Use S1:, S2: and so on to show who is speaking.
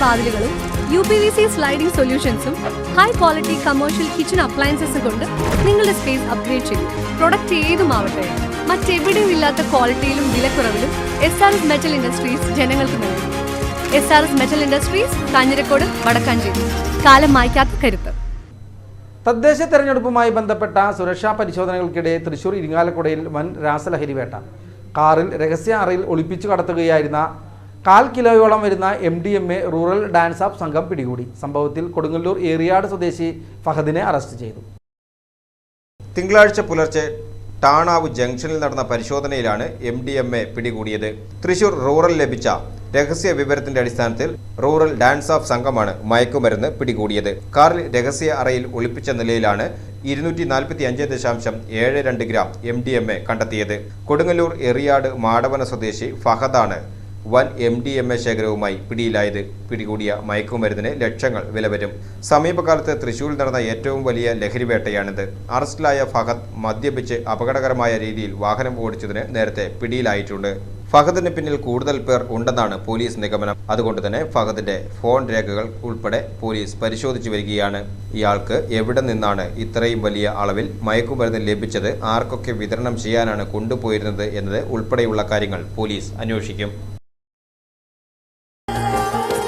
S1: വാതിലുകളും U P V C sliding സൊല്യൂഷൻസും high quality commercial kitchen അപ്ലയൻസസും കൊണ്ട് നിങ്ങളുടെ സ്പേസ് അപ്ഗ്രേഡ് ചെയ്യും പ്രൊഡക്റ്റ് ഏതുമാവട്ടെ മറ്റെവിടെയും ഇല്ലാത്ത ക്വാളിറ്റിയിലും വിലക്കുറവിലും S R S metal industries ജനങ്ങൾക്ക് നൽകും. S R S metal industries Kanjirakode Wadakkanchery. കാലം മായ്ക്കാത്ത കരുത്ത്.
S2: തദ്ദേശ തെരഞ്ഞെടുപ്പുമായി ബന്ധപ്പെട്ട സുരക്ഷാ പരിശോധനകൾക്കിടെ തൃശൂർ ഇരിങ്ങാലക്കുടയിൽ വൻ രാസലഹരി വേട്ട. കാറിൽ രഹസ്യ അറയിൽ ഒളിപ്പിച്ചു കടത്തുകയായിരുന്ന കാൽ കിലോയോളം വരുന്ന M D M A rural DANSAF സംഘം പിടികൂടി. സംഭവത്തിൽ കൊടുങ്ങല്ലൂർ ഏറിയാട് സ്വദേശി ഫഹദിനെ അറസ്റ്റ് ചെയ്തു.
S3: തിങ്കളാഴ്ച പുലർച്ചെ ടാണാവ് ജംഗ്ഷനിൽ നടന്ന പരിശോധനയിലാണ് എം ഡി എം എ പിടികൂടിയത്. തൃശൂർ റൂറൽ ലഭിച്ച രഹസ്യ വിവരത്തിന്റെ അടിസ്ഥാനത്തിൽ റൂറൽ ഡാൻസ് ഓഫ് സംഘമാണ് മയക്കുമരുന്ന് പിടികൂടിയത്. കാറിൽ രഹസ്യ അറയിൽ ഒളിപ്പിച്ച നിലയിലാണ് ഇരുന്നൂറ്റി നാൽപ്പത്തി അഞ്ച് ദശാംശം ഏഴ് രണ്ട് gram M D M A കണ്ടെത്തിയത്. കൊടുങ്ങല്ലൂർ എറിയാട് മാടവന സ്വദേശി ഫഹദാണ് വൻ എം ഡി എം എ ശേഖരവുമായി പിടിയിലായത് പിടികൂടിയ മയക്കുമരുന്നിന് ലക്ഷങ്ങൾ വില വരും സമീപകാലത്ത് തൃശൂരിൽ നടന്ന ഏറ്റവും വലിയ ലഹരിവേട്ടയാണിത്. അറസ്റ്റിലായ ഫഹദ് മദ്യപിച്ച് അപകടകരമായ രീതിയിൽ വാഹനം ഓടിച്ചതിന് നേരത്തെ പിടിയിലായിട്ടുണ്ട്. ഫഹദിന് പിന്നിൽ കൂടുതൽ പേർ ഉണ്ടെന്നാണ് പോലീസ് നിഗമനം. അതുകൊണ്ട് തന്നെ ഫഹദിന്റെ ഫോൺ രേഖകൾ ഉൾപ്പെടെ പോലീസ് പരിശോധിച്ചു വരികയാണ്. ഇയാൾക്ക് എവിടെ നിന്നാണ് ഇത്രയും വലിയ അളവിൽ മയക്കുമരുന്ന് ലഭിച്ചത്? ആർക്കൊക്കെ വിതരണം ചെയ്യാനാണ് കൊണ്ടുപോയിരുന്നത് എന്നത് ഉൾപ്പെടെയുള്ള കാര്യങ്ങൾ പോലീസ് അന്വേഷിക്കും.